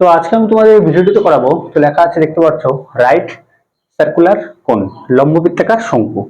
তো আজকে আমি তোমাদের এই ভিডিওটিতে করাবো। তো লেখা আছে দেখতে পাচ্ছ রাইট সার্কুলার কোন লম্ববৃত্তাকার শঙ্কু।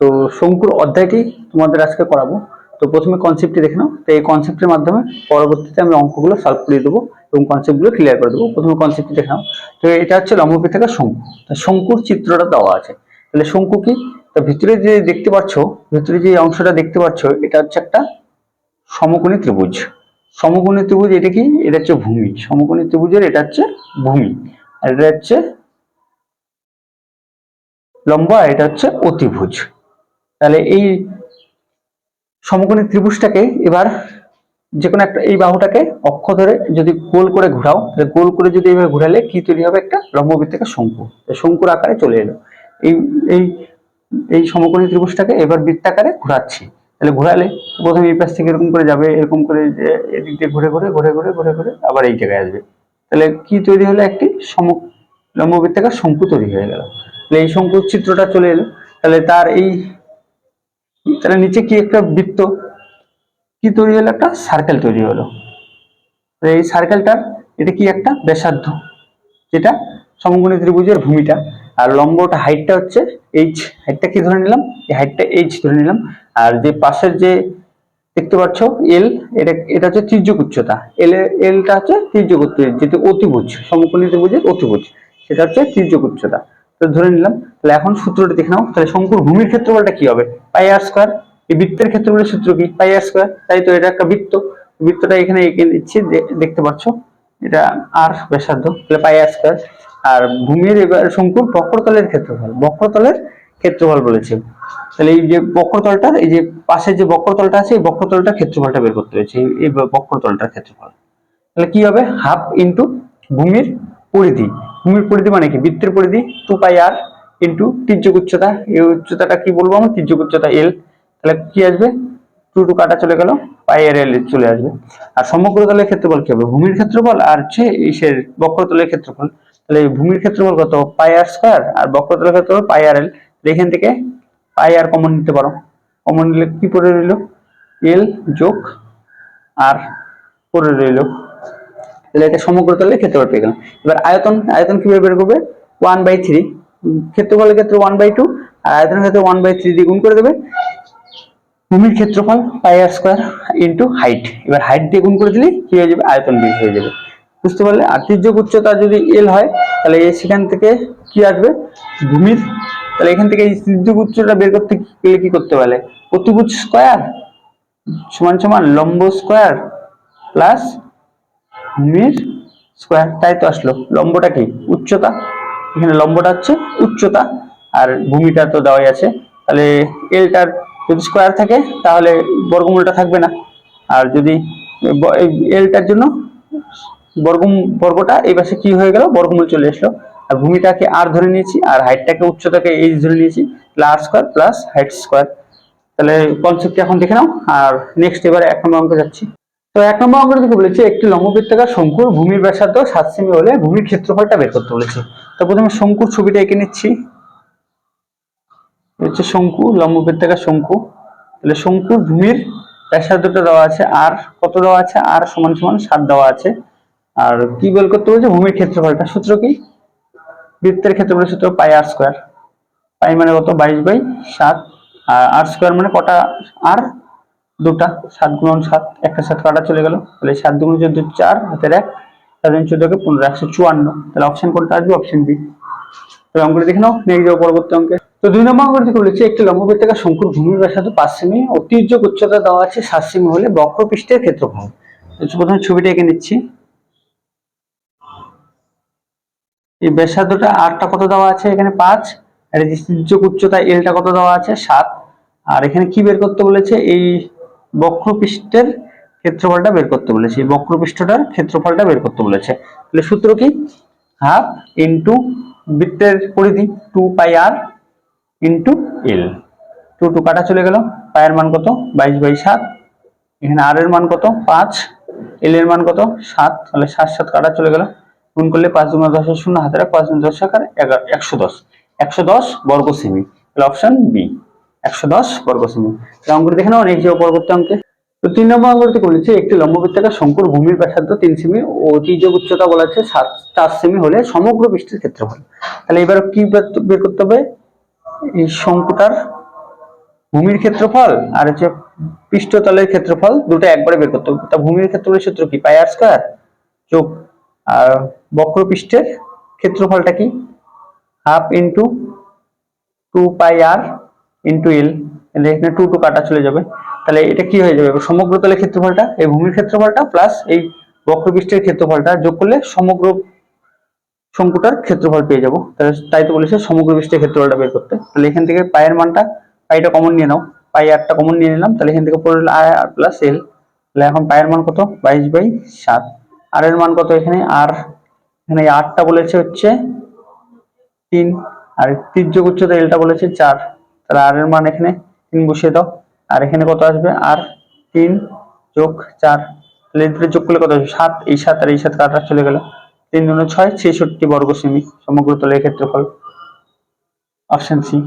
তো শঙ্কুর অধ্যায়টি তোমাদের আজকে করাবো। তো প্রথমে কনসেপ্টটি দেখে নাও। তো এই কনসেপ্টের মাধ্যমে পরবর্তীতে আমি অঙ্কগুলো সলভ করে দেবো এবং কনসেপ্টগুলো ক্লিয়ার করে দেবো। প্রথমে কনসেপ্টটি দেখে নাও। তো এটা হচ্ছে লম্ববৃত্তাকার শঙ্কু। তো শঙ্কুর চিত্রটা দেওয়া আছে। তাহলে শঙ্কু কি? তো ভিতরে যে দেখতে পাচ্ছ, ভিতরে যে অংশটা দেখতে পাচ্ছ, এটা হচ্ছে একটা সমকোণী ত্রিভুজ। সমকোণী ত্রিভুজ এটা কি? এটা হচ্ছে ভূমি। সমকোণী ত্রিভুজের এটা হচ্ছে ভূমি। আর এটা হচ্ছে লম্বা, এটা হচ্ছে অতিভুজ। তাহলে এই সমকোণী ত্রিভুজটাকে এবার যে কোনো একটা, এই বাহুটাকে অক্ষ ধরে যদি গোল করে ঘোরাও, তাহলে গোল করে যদি এভাবে ঘোরালে কি তৈরি হবে? একটা লম্ববৃত্তাকার শঙ্কু। শঙ্কুর আকারে চলে এলো। এই এই এই সমকোণী ত্রিভুজটাকে এবার বৃত্তাকারে ঘোরাচ্ছি। তাহলে ঘোরালে প্রথমে এই পাশ থেকে এরকম করে যাবে, এরকম করে যে এদিক দিয়ে ঘুরে ঘুরে ঘুরে ঘুরে ঘুরে ঘুরে আবার এই জায়গায় আসবে। তাহলে কি তৈরি হলো? একটি সম লম্ববৃত্তাকার শঙ্কু তৈরি হয়ে গেল। তাহলে এই শঙ্কু চিত্রটা চলে এলো। তাহলে তার এই, তাহলে নিচে কি একটা বৃত্ত? কি তৈরি হলো? একটা সার্কেল তৈরি হলো। এই সার্কেলটার এটা কি একটা ব্যাসার্ধ? যেটা সমকোণী ত্রিভুজের ভূমিটা। আর লম্বটা হাইটটা হচ্ছে এইচ হাইটটা কি ধরে নিলাম? এই হাইটটা এইচ ধরে নিলাম। আর যে পাশের যে দেখতে পাচ্ছ এল এটা এটা হচ্ছে তির্যক উচ্চতা এল এলটা হচ্ছে তির্যক উচ্চতা যেটা অতিভুজ, সমকোণী ত্রিভুজের অতিভুজ, সেটা হচ্ছে তির্যক উচ্চতা তো ধরে নিলাম, তাহলে এখন সূত্রটা দেখে নাও, তাহলে শঙ্কুর ভূমির ক্ষেত্রফলটা কি হবে? পাই আর স্কোয়ার এই বৃত্তের ক্ষেত্রফলের সূত্র কি? পাই আর স্কোয়ার তাই তো এটা একটা বৃত্ত। বৃত্তটা এখানে এঁকে দিচ্ছি দেখতে পাচ্ছ, এটা আর ব্যাসার্ধ, তাহলে পাই আর স্কোয়ার আর ভূমির এবার শঙ্কুর বক্রতলের ক্ষেত্রফল, বক্রতলের ক্ষেত্রফল বলেছে। তাহলে এই যে বক্রতলটা, এই যে পাশে যে বক্রতলটা আছে, এই বক্রতলটার ক্ষেত্রফলটা বের করতে হয়েছে, এই- বক্রতলটার ক্ষেত্রফল। তাহলে কি হবে? হাফ ইন্টু ভূমির পরিধি। ভূমির পরিধি মানে কি? বৃত্তের পরিধি, টু পাই আর ইন্টু তির্যক উচ্চতা। এই উচ্চতাটা কি বলব আমরা? তির্যক উচ্চতা এল তাহলে কি আসবে? টু টু কাটা চলে গেল, পাই আর এল চলে আসবে। আর সমগ্র তলের ক্ষেত্রফল কি হবে? ভূমির ক্ষেত্রফল আর হচ্ছে ইসের বক্রতলের ক্ষেত্রফল। তাহলে ভূমির ক্ষেত্রফল কত? পাই আর স্কোয়ার। আর বক্রতলের ক্ষেত্রফল পাই আর এল এখান থেকে পাই আর কমন নিতে পারো। কমন নিলে কি পড়ে রইল? এল যোগ আর পড়ে রইল। তাহলে এটা সমগ্র তলের ক্ষেত্রফল পেয়ে গেলাম এবার আয়তন আয়তন কীভাবে বের করবে? ওয়ান বাই থ্রি ক্ষেত্রফলের ক্ষেত্রে ওয়ান বাই টু আর আয়তনের ক্ষেত্রে ওয়ান বাই থ্রি দিয়ে গুণ করে দেবে। ভূমির ক্ষেত্রফল pi r square into height এবার হাইট দিয়ে গুণ করে দিলে কি হয়ে যাবে? আয়তন বি হয়ে যাবে। বুঝতে পারলে? আর তির্যক উচ্চতা যদি এল হয়, তাহলে এ সেখান থেকে কি আসবে? ভূমির তাহলে এখান থেকে এই উচ্চতা বের করতে গেলে কি করতে পারলে অতিভুজ স্কোয়ার? সমান সমান লম্ব স্কোয়ার প্লাস ভূমির স্কোয়ার। তাই তো আসলো। লম্বটা কি? উচ্চতা। এখানে লম্বটা হচ্ছে উচ্চতা। আর ভূমিটা তো দেওয়াই আছে। তাহলে এলটার যদি স্কোয়ার থাকে, তাহলে বর্গমূলটা থাকবে না। আর যদি এলটার জন্য বর্গম বর্গটা, এই পাশে কি হয়ে গেল? বর্গমূল চলে আসলো। আর ভূমিটাকে আর ধরে নিয়েছি, আর হাইটটাকে উচ্চতাকে এইচ ধরে নিয়েছি r square plus height square তাহলে কনসেপ্ট এখন দেখে নাও, আর নেক্সট এবারে এক নম্বর অঙ্কে যাচ্ছি। তো এক নম্বর অঙ্ক থেকে বলেছে, একটি লম্ববৃত্তাকার শঙ্কুর ভূমির ব্যাসার্ধ সাত সেমি হলে ভূমির ক্ষেত্রফলটা বের করতে বলেছে। তো প্রথমে শঙ্কুর ছবিটা এঁকে নিচ্ছি। হচ্ছে শঙ্কু, লম্ববৃত্তাকার শঙ্কু। তাহলে শঙ্কুর ভূমির ব্যাসার্ধটা দেওয়া আছে আর কত দেওয়া আছে? আর সমান সমান সাত দেওয়া আছে। আর কি বের করতে বলেছে? ভূমির ক্ষেত্রফলটা। সূত্র কি? বৃত্তের ক্ষেত্রফলের সূত্র পাই আর স্কোয়ার পাই মানে কত? বাইশ বাই সাত। আর আর স্কোয়ার মানে কটা? আর দুটা। সাত গুণ সাত একটা সাত কাটা চলে গেল। তাহলে সাত দুগুণ চোদ্দ চার, হাতের এক দুগুণ চোদ্দকে পনেরো, একশো চুয়ান্ন। তাহলে অপশন কোনটা আসবে? অপশন বি তবে অঙ্কটি দেখে নাও। নেক্সট যাব পরবর্তী অঙ্কে। তো দুই নম্বর অঙ্কটি থেকে বলেছে, একটি লম্ববৃত্তাকার শঙ্কুর ভূমির ব্যাসার্ধ পাঁচ সেমি। তির্যক উচ্চতা দেওয়া আছে সাত সেমি হলে বক্রপৃষ্ঠের ক্ষেত্রফল। প্রথমে ছবিটা এঁকে নিচ্ছি। এই ব্যাসার্ধটা আরটা কত দেওয়া আছে এখানে? পাঁচ। আর এই তির্যক উচ্চতা এলটা কত দেওয়া আছে? সাত। আর এখানে কি বের করতে বলেছে? এই বক্রপৃষ্ঠের ক্ষেত্রফলটা বের করতে বলেছে। এই বক্রপৃষ্ঠটার ক্ষেত্রফলটা বের করতে বলেছে। তাহলে সূত্র কি? হাফ ইন্টু বৃত্তের পরিধি two pi r into L two two কাটা চলে গেল। পায়ের মান কত? বাইশ বাই সাত। এখানে আর এর মান কত? পাঁচ। এল এর মান কত? সাত। তাহলে সাত সাত কাটা চলে গেল। গুণ করলে পাঁচ দুগুণ দশ শূন্য হাতে রাখ, পাঁচ দশ আকার একশো দশ। একশো দশ বর্গ সেমি। তাহলে অপশন বি একশো দশ বর্গ সেমি। তাহলে অঙ্কটি দেখে নাও নেক্সট পরবর্তী অঙ্কে। তো তিন নম্বর অঙ্গটি বলেছে? একটি লম্ববৃত্তাকার শঙ্কুর ভূমির ব্যাসার্ধ তিন সেমি। ও তীর্যক উচ্চতা বলা আছে সাত, চার সেমি হলে সমগ্র পৃষ্ঠের ক্ষেত্রফল। তাহলে এবার কি বের করতে হবে? এই শঙ্কুটার ভূমির ক্ষেত্রফল আর হচ্ছে পৃষ্ঠতলের ক্ষেত্রফল দুটো একবারে বের করতে হবে। তা ভূমির ক্ষেত্রফলের সূত্র কি? পাই আর স্কয়ার যোগ আর বক্রপৃষ্ঠের ক্ষেত্রফলটা কি? Half into two pi r into L এখানে টু টু কাটা চলে যাবে। তাহলে এটা কি হয়ে যাবে? সমগ্র তলের ক্ষেত্রফলটা, এই ভূমির ক্ষেত্রফলটা প্লাস এই বক্রপৃষ্ঠের ক্ষেত্রফলটা যোগ করলে সমগ্র শঙ্কুটার ক্ষেত্রফল পেয়ে যাব। তাহলে তাই তো বলেছে সমগ্র পৃষ্ঠের ক্ষেত্রফলটা বের করতে। তাহলে এখান থেকে পায়ের মানটা পাইটা কমন নিয়ে নাও। পাই আরটা কমন নিয়ে নিলাম। তাহলে এখান থেকে আই আর প্লাস এল তাহলে এখন পায়ের মান কত? বাইশ বাই সাত। আর এর মান কত এখানে? আর এখানে আটটা বলেছে হচ্ছে তিন। আর তীর্যক উচ্চতা এলটা বলেছে চার। তাহলে আর এর মান এখানে তিন বসিয়ে দাও। আর এখানে কত আসবে? আর তিন যোগ চার। তাহলে দুটো যোগ করলে কত আসবে? সাত। এই সাত আর এই সাত কাটা চলে গেল? তিন দুগুণ ছয়, ছেষট্টি বর্গ সেমি। সমগ্র তলের ক্ষেত্রফল। অপশন সি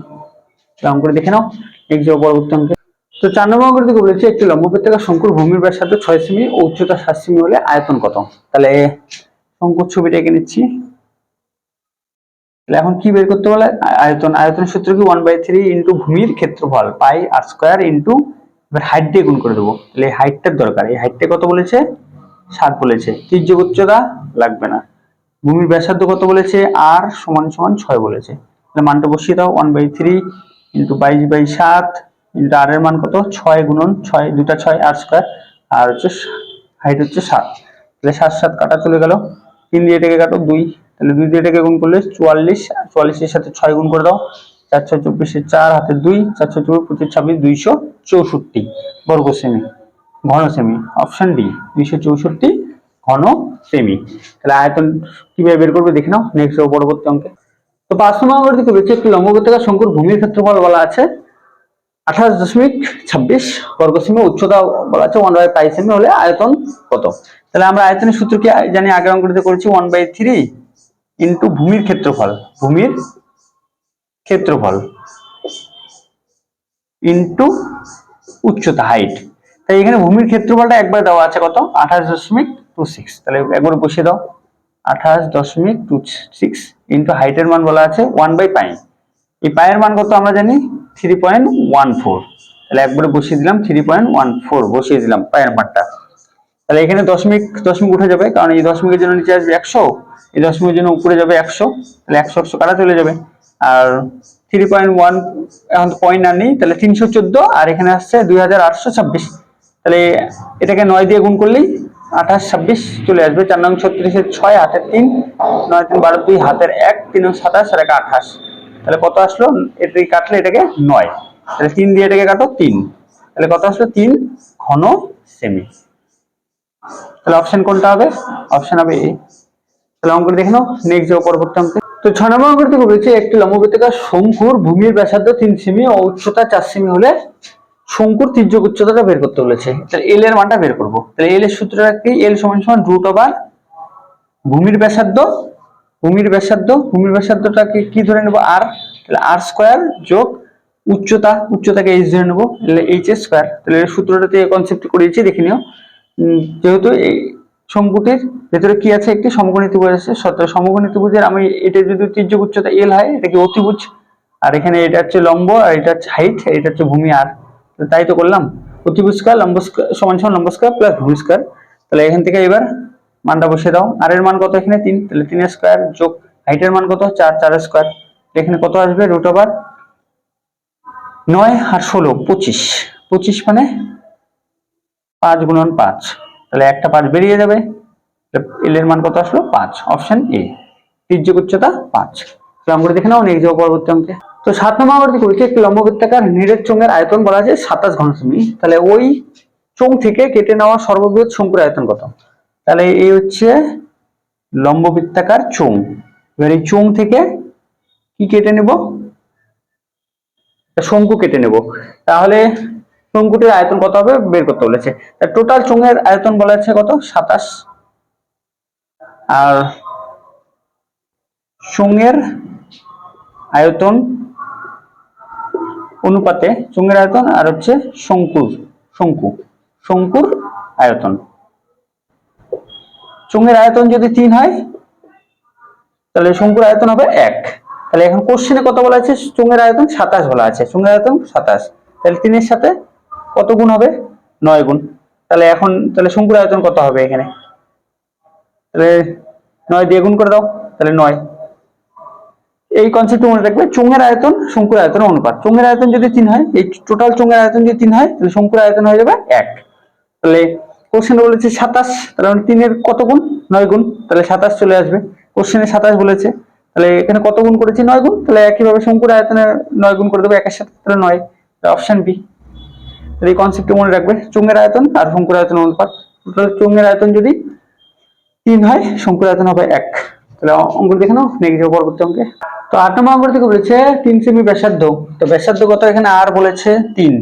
করে দেখে নাও। নেক্সট যাব পরবর্তী অঙ্কে তো চার নম্বর অঙ্ক থেকে বলেছে, একটি লম্ববৃত্তাকার শঙ্কুর ভূমির ব্যাসার্ধ ছয় সেমি ও উচ্চতা সাত সেমি হলে আয়তন কত? তাহলে শঙ্কুর ছবিটা এঁকে নিচ্ছি। তাহলে এখন কি বের করতে বলে? আয়তন। আয়তনের সূত্র কি ওয়ান বাই থ্রি ইন্টু ভূমির ক্ষেত্রফল পাই আর স্কোয়ার ইন্টু এবার হাইট দিয়ে গুণ করে দেবো। তাহলে এই হাইটটার দরকার। এই হাইটটা কত বলেছে? সাত বলেছে। তীর্যক উচ্চতা লাগবে না। ভূমির ব্যাসার্ধ কত বলেছে? আর সমান সমান ছয় বলেছে। তাহলে মানটা বসিয়ে দাও ওয়ান বাই থ্রি ইন্টু বাইশ বাই সাত ইন্টু এর মান কত? ছয় গুণন ছয় দুটা ছয় আর স্কোয়ার আর হচ্ছে হাইট হচ্ছে সাত। তাহলে সাত সাত কাটা চলে গেল। তিন দিয়ে এটাকে কাটো দুই। তাহলে দুই দিয়ে এটাকে গুণ করলে চুয়াল্লিশ, চুয়াল্লিশের সাথে ছয় গুণ করে দাও। চার ছয় চব্বিশে চার হাতে দুই চার ছয় চব্বিশ পঁচিশ, ছাব্বিশ, দুইশো চৌষট্টি। বর্গ সেমি ঘন সেমি অপশন ডি দুইশো চৌষট্টি, ঘন সেমি তাহলে আয়তন কীভাবে বের করবে দেখে নাও নেক্সট পরবর্তী অঙ্কে। তো পাঁচ নম্বর দিকে একটি লম্ববৃত্তাকার শঙ্কুর ভূমির ক্ষেত্রফল বলা আছে। আঠাশ দশমিক ছাব্বিশ বর্গ সেমি উচ্চতা বলা আছে ওয়ান বাই পাই সেমি হলে আয়তন কত? তাহলে আমরা আয়তনের সূত্র কি জানি? আগের অঙ্কটিতে করেছি ওয়ান বাই থ্রি ইন্টু ভূমির ক্ষেত্রফল ভূমির ক্ষেত্রফল ইন্টু উচ্চতা হাইট তাই এখানে ভূমির ক্ষেত্রফলটা একবার দেওয়া আছে কত? আঠাশ দশমিক টু সিক্স তাহলে একবার বসিয়ে দাও। আঠাশ দশমিক টু সিক্স ইন্টু হাইটের মান বলা আছে ওয়ান বাই পাই এই পায়ের মান কত আমরা জানি? Three point one four. তাহলে একবারে বসিয়ে দিলাম, থ্রি পয়েন্ট ওয়ান ফোর, বসিয়ে দিলাম পায়ের মানটা তাহলে এখানে দশমিক দশমিক উঠে যাবে, কারণ এই দশমিকের জন্য নিচে আসবে একশো, এই দশমিকের জন্য উপরে যাবে একশো, তাহলে একশো একশো কাটা চলে যাবে। আর থ্রি পয়েন্ট ওয়ান, এখন পয়েন্ট আর নেই, তাহলে তিনশো চোদ্দ, আর এখানে আসছে দুই হাজার আটশো ছাব্বিশ। তাহলে এটাকে নয় দিয়ে গুণ করলেই আঠাশ ছাব্বিশ চলে আসবে, চার নং ছত্রিশের ছয় হাতের তিন, নয় তিন বারো দুই, হাতের এক, তিন সাতাশ, আর এক আঠাশ। তাহলে কত আসলো? এটাকে কাটলে এটাকে নয়। তাহলে তিন দিয়ে এটাকে কাটো তিন। তাহলে কত আসলো? তিন ঘন সেমি। তাহলে অপশন কোনটা হবে? অপশন হবে এ তাহলে অঙ্কটি দেখে নাও নেক্সট যাও পরবর্তী অঙ্কে। তো ছয় নম্বর অঙ্কটি থেকে বলেছে একটি লম্ববৃত্তাকার শঙ্কুর ভূমির ব্যাসার্ধ তিন সেমি ও উচ্চতা চার সেমি হলে শঙ্কুর তীর্যক উচ্চতাটা বের করতে বলেছে। তাহলে এল এর মানটা বের করব। তাহলে এল এর সূত্রটা কি? এল সমান সমান রুট ওভার ভূমির ব্যাসার্ধ ভূমির ব্যাসার্ধ, ভূমির ব্যাসার্ধটাকে কি ধরে নেব? আর তাহলে আর স্কোয়ার যোগ উচ্চতা, উচ্চতাকে এইচ ধরে নেব, তাহলে এইচ এর স্কোয়ার তাহলে সূত্রটাতে কনসেপ্ট করিয়েছি, দেখে নিও। যেহেতু এই শঙ্কুটির ভেতরে কি আছে একটি? সমকোণী ত্রিভুজ আছে। সত- সমকোণী ত্রিভুজের আমি এটা যদি তীর্যক উচ্চতা এল হয়, এটা কি অতিভুজ? আর এখানে এটা হচ্ছে লম্ব, আর এটা হচ্ছে হাইট এটা হচ্ছে ভূমি আর তাই তো করলাম। অতিভুজ স্কয়ার লম্ব স্কয়ার সমান সমান লম্ব স্কয়ার প্লাস ভূমি স্কয়ার তাহলে এখান থেকে এবার মানটা বসিয়ে দাও। আর এর মান কত এখানে? তিন, তাহলে তিনের স্কয়ার যোগ হাইটের মান কত? চার চারের স্কয়ার এখানে কত আসবে? রুট ওভার নয় আর ষোলো, পঁচিশ। পঁচিশ মানে পাঁচ গুণন পাঁচ। তাহলে একটা পাঁচ বেরিয়ে যাবে। এল এর মান কত আসলো? পাঁচ। অপশন এ তীর্যক উচ্চতা পাঁচ। তো আমরা দেখে নাও নেক্সট যাব পরবর্তী অঙ্কে। তো সাত নম্বর অঙ্কটি করেছে। একটি লম্ববৃত্তাকার নিরেট চোঙের আয়তন বলা আছে সাতাশ ঘন সেমি তাহলে ওই চোঙ থেকে কেটে নেওয়া সর্ববৃহৎ শঙ্কুর আয়তন কত? তাহলে এই হচ্ছে লম্ববৃত্তাকার চোঙ এবার এই চোঙ থেকে কি কেটে নেব? শঙ্কু কেটে নেব। তাহলে শঙ্কুটির আয়তন কত হবে? বের করতে বলেছে। টোটাল চোঙের আয়তন বলা আছে কত? সাতাশ। আর চোঙের আয়তন অনুপাতে চোঙের আয়তন আর হচ্ছে শঙ্কুর, শঙ্কু, শঙ্কুর আয়তন। চোঙের আয়তন যদি তিন হয়, তাহলে শঙ্কুর আয়তন হবে এক। তাহলে এখন কোশ্চেনে কত বলা আছে? চোঙের আয়তন সাতাশ বলা আছে। চোঙের আয়তন সাতাশ। তাহলে তিনের সাথে কত গুণ হবে? নয় গুণ। তাহলে এখন, তাহলে শঙ্কুর আয়তন কত হবে এখানে? তাহলে নয় দিয়ে গুণ করে দাও, তাহলে নয়। এই কনসেপ্ট মনে রাখবে, চোঙের আয়তন শঙ্কুর আয়তন অনুপাত। চোঙের আয়তন যদি তিন হয়, এই টোটাল চোঙের আয়তন যদি তিন হয়, তাহলে শঙ্কুর আয়তন হয়ে যাবে এক। তাহলে কোশ্চেনে বলেছে সাতাশ, তাহলে তিনের কত গুণ? নয় গুণ। তাহলে সাতাশ চলে আসবে। কোশ্চেনে সাতাশ বলেছে। তাহলে এখানে কত গুণ করেছি? নয় গুণ। তাহলে একইভাবে শঙ্কুর আয়তনের নয় গুণ করে দেবো একের সাথে, তাহলে নয়। অপশন বি তাহলে এই কনসেপ্টটা মনে রাখবে। চোঙের আয়তন আর শঙ্কুর আয়তন অনুপাত। টোটাল চোঙের আয়তন যদি তিন হয় শঙ্কুর আয়তন হবে এক। তাহলে অঙ্ক দেখে নাও নেগেটিভ পরবর্তী অঙ্কে তো আট নম্বর অঙ্ক থেকে বলেছে তিন সেমি ব্যাসার্ধ। তো ব্যাসার্ধ কত? এখানে আর বলেছে তিন।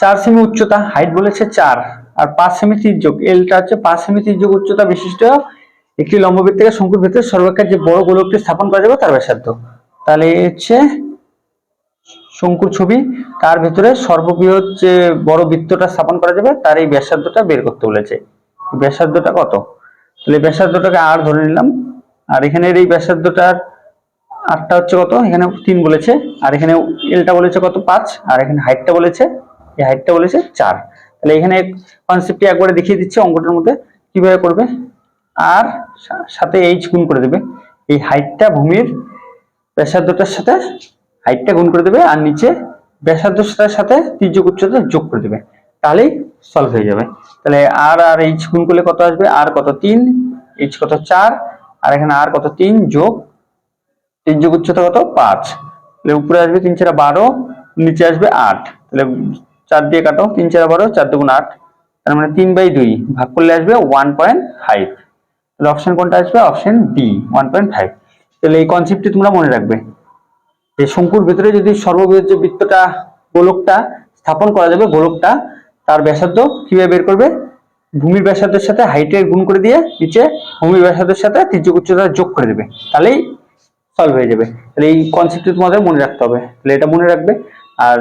চার সেমি উচ্চতা হাইট বলেছে চার। আর পাঁচ সেমি তির্যক এলটা হচ্ছে পাঁচ সেমি তির্যক উচ্চতা বিশিষ্ট একটি লম্ববৃত্তিকে শঙ্কুর ভেতরে সর্বাকার যে বড় গোলকটি স্থাপন করা যাবে তার ব্যাসার্ধ। তাহলে হচ্ছে শঙ্কুর ছবি, তার ভেতরে সর্ববৃহৎ যে বড় বৃত্তটা স্থাপন করা যাবে তার এই ব্যাসার্ধটা বের করতে বলেছে। ব্যাসার্ধটা কত? তাহলে ব্যাসার্ধটাকে আর ধরে নিলাম, আর এখানের এই ব্যাসার্ধটার আটটা হচ্ছে কত? এখানে তিন বলেছে, আর এখানে এলটা বলেছে কত? পাঁচ, আর এখানে হাইটটা বলেছে, এই হাইটটা বলেছে চার। তাহলে এখানে কনসেপ্টটি একবারে দেখিয়ে দিচ্ছি অঙ্কটার মধ্যে, কীভাবে করবে? আর সাথে এইচ গুণ করে দেবে। এই হাইটটা ভূমির ব্যাসার্ধটার সাথে হাইটটা গুণ করে দেবে, আর নিচে ব্যাসার্ধটার সাথে তির্যক উচ্চতা যোগ করে দেবে। তাহলেই সলভ হয়ে যাবে। তাহলে আর আর এইচ গুণ করলে কত আসবে? আর কত তিন এইচ কত চার, আর এখানে আর কত তিন যোগ তিন যোগ উচ্চতা কত পাঁচ। তাহলে উপরে আসবে তিন চারা বারো, নিচে আসবে আট। তাহলে চার দিয়ে কাটো, তিন চারা বারো চার দুগুণ আট। তার মানে তিন বাই দুই ভাগ করলে আসবে ওয়ান পয়েন্ট ফাইভ তাহলে অপশন কোনটা আসবে? Option B one point five তাহলে এই কনসেপ্টটি তোমরা মনে রাখবে। যে শঙ্কুর ভিতরে যদি সর্ববৃহৎ যে বৃত্তটা, গোলকটা স্থাপন করা যাবে, গোলকটা, তার ব্যাসার্ধ কীভাবে বের করবে? ভূমির ব্যাসার্ধের সাথে হাইটের গুণ করে দিয়ে নিচে ভূমির ব্যাসার্ধের সাথে তির্যক উচ্চতা যোগ করে দেবে। তাহলেই সলভ হয়ে যাবে। তাহলে এই কনসেপ্টটি তোমাদের মনে রাখতে হবে। তাহলে এটা মনে রাখবে। আর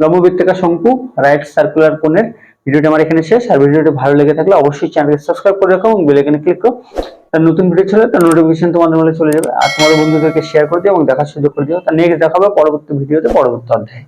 লম্ববৃত্তিকা শঙ্কু রাইট সার্কুলার কোণের। ভিডিওটা আমার এখানে শেষ। আর ভিডিওটি ভালো লেগে থাকলে অবশ্যই চ্যানেলকে সাবস্ক্রাইব করে রাখো এবং বেল আইকনে ক্লিক করো। তার নতুন ভিডিও ছিল তার নোটিফিকেশন তোমাদের মধ্যে চলে যাবে। আর তোমাদের বন্ধুদেরকে শেয়ার করে দিও এবং দেখার সুযোগ করে দিও। তার নেক্সট দেখাবে পরবর্তী ভিডিওতে পরবর্তী অধ্যায়ে।